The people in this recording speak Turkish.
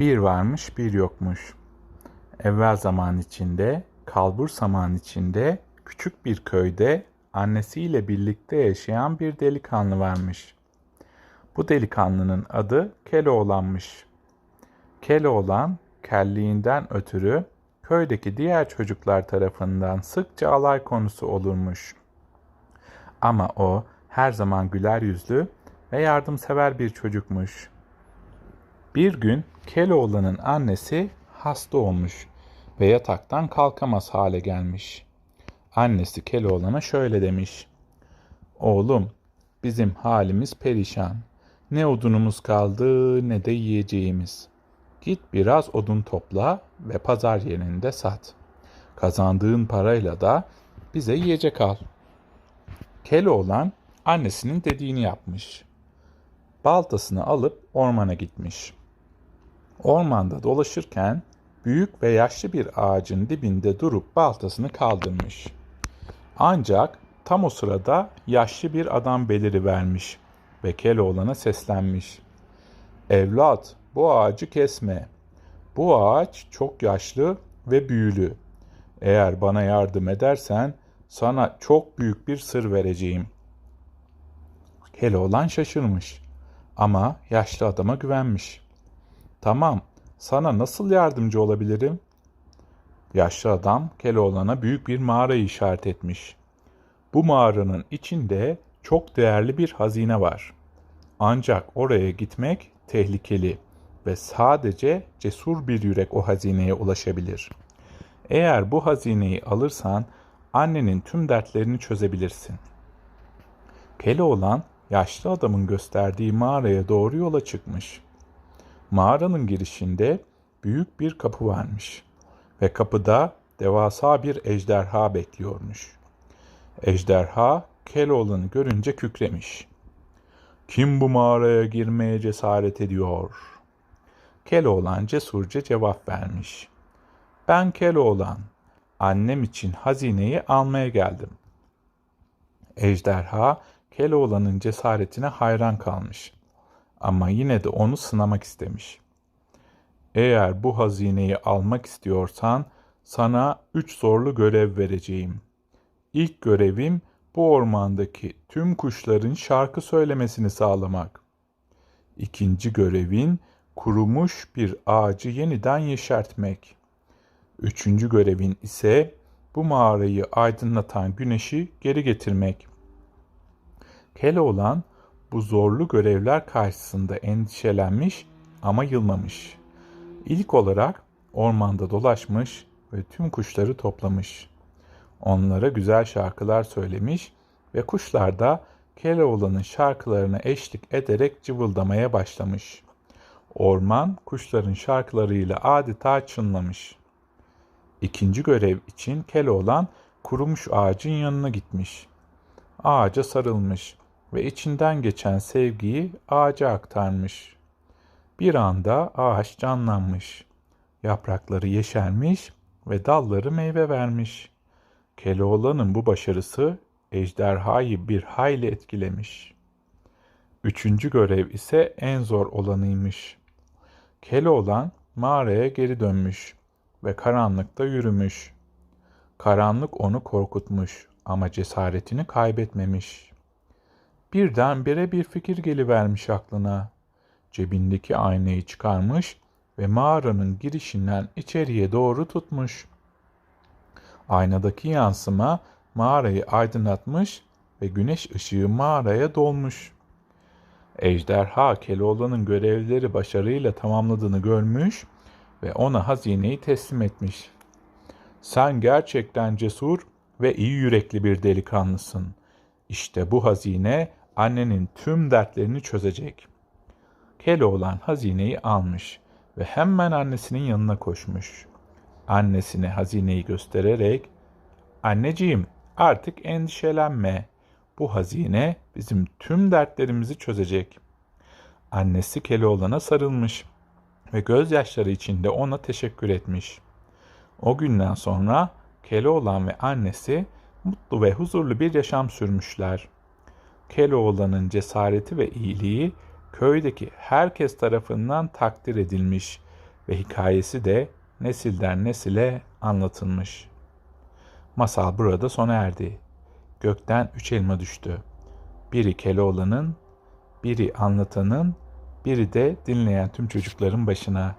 Bir varmış bir yokmuş. Evvel zaman içinde, kalbur zaman içinde, küçük bir köyde annesiyle birlikte yaşayan bir delikanlı varmış. Bu delikanlının adı Keloğlan'mış. Keloğlan, kelliğinden ötürü köydeki diğer çocuklar tarafından sıkça alay konusu olurmuş. Ama o her zaman güler yüzlü ve yardımsever bir çocukmuş. Bir gün Keloğlan'ın annesi hasta olmuş ve yataktan kalkamaz hale gelmiş. Annesi Keloğlan'a şöyle demiş. Oğlum, bizim halimiz perişan. Ne odunumuz kaldı ne de yiyeceğimiz. Git biraz odun topla ve pazar yerinde sat. Kazandığın parayla da bize yiyecek al. Keloğlan annesinin dediğini yapmış. Baltasını alıp ormana gitmiş. Ormanda dolaşırken büyük ve yaşlı bir ağacın dibinde durup baltasını kaldırmış. Ancak tam o sırada yaşlı bir adam beliri vermiş ve Keloğlan'a seslenmiş. Evlat, bu ağacı kesme. Bu ağaç çok yaşlı ve büyülü. Eğer bana yardım edersen sana çok büyük bir sır vereceğim. Keloğlan şaşırmış ama yaşlı adama güvenmiş. Tamam, sana nasıl yardımcı olabilirim? Yaşlı adam Keloğlan'a büyük bir mağarayı işaret etmiş. Bu mağaranın içinde çok değerli bir hazine var. Ancak oraya gitmek tehlikeli ve sadece cesur bir yürek o hazineye ulaşabilir. Eğer bu hazineyi alırsan annenin tüm dertlerini çözebilirsin. Keloğlan yaşlı adamın gösterdiği mağaraya doğru yola çıkmış. Mağaranın girişinde büyük bir kapı varmış ve kapıda devasa bir ejderha bekliyormuş. Ejderha Keloğlan'ı görünce kükremiş. Kim bu mağaraya girmeye cesaret ediyor? Keloğlan cesurca cevap vermiş. Ben Keloğlan, annem için hazineyi almaya geldim. Ejderha Keloğlan'ın cesaretine hayran kalmış. Ama yine de onu sınamak istemiş. Eğer bu hazineyi almak istiyorsan sana üç zorlu görev vereceğim. İlk görevim bu ormandaki tüm kuşların şarkı söylemesini sağlamak. İkinci görevin kurumuş bir ağacı yeniden yeşertmek. Üçüncü görevin ise bu mağarayı aydınlatan güneşi geri getirmek. Keloğlan bu zorlu görevler karşısında endişelenmiş ama yılmamış. İlk olarak ormanda dolaşmış ve tüm kuşları toplamış. Onlara güzel şarkılar söylemiş ve kuşlar da Keloğlan'ın şarkılarına eşlik ederek cıvıldamaya başlamış. Orman kuşların şarkılarıyla adeta çınlamış. İkinci görev için Keloğlan kurumuş ağacın yanına gitmiş. Ağaca sarılmış ve içinden geçen sevgiyi ağaca aktarmış. Bir anda ağaç canlanmış. Yaprakları yeşermiş ve dalları meyve vermiş. Keloğlan'ın bu başarısı ejderhayı bir hayli etkilemiş. Üçüncü görev ise en zor olanıymış. Keloğlan mağaraya geri dönmüş ve karanlıkta yürümüş. Karanlık onu korkutmuş ama cesaretini kaybetmemiş. Birdenbire bir fikir gelivermiş aklına. Cebindeki aynayı çıkarmış ve mağaranın girişinden içeriye doğru tutmuş. Aynadaki yansıma mağarayı aydınlatmış ve güneş ışığı mağaraya dolmuş. Ejderha Keloğlan'ın görevleri başarıyla tamamladığını görmüş ve ona hazineyi teslim etmiş. Sen gerçekten cesur ve iyi yürekli bir delikanlısın. İşte bu hazine annenin tüm dertlerini çözecek. Keloğlan hazineyi almış ve hemen annesinin yanına koşmuş. Annesine hazineyi göstererek, Anneciğim artık endişelenme. Bu hazine bizim tüm dertlerimizi çözecek. Annesi Keloğlan'a sarılmış ve gözyaşları içinde ona teşekkür etmiş. O günden sonra Keloğlan ve annesi mutlu ve huzurlu bir yaşam sürmüşler. Keloğlan'ın cesareti ve iyiliği köydeki herkes tarafından takdir edilmiş ve hikayesi de nesilden nesile anlatılmış. Masal burada sona erdi. Gökten üç elma düştü. Biri Keloğlan'ın, biri anlatanın, biri de dinleyen tüm çocukların başına.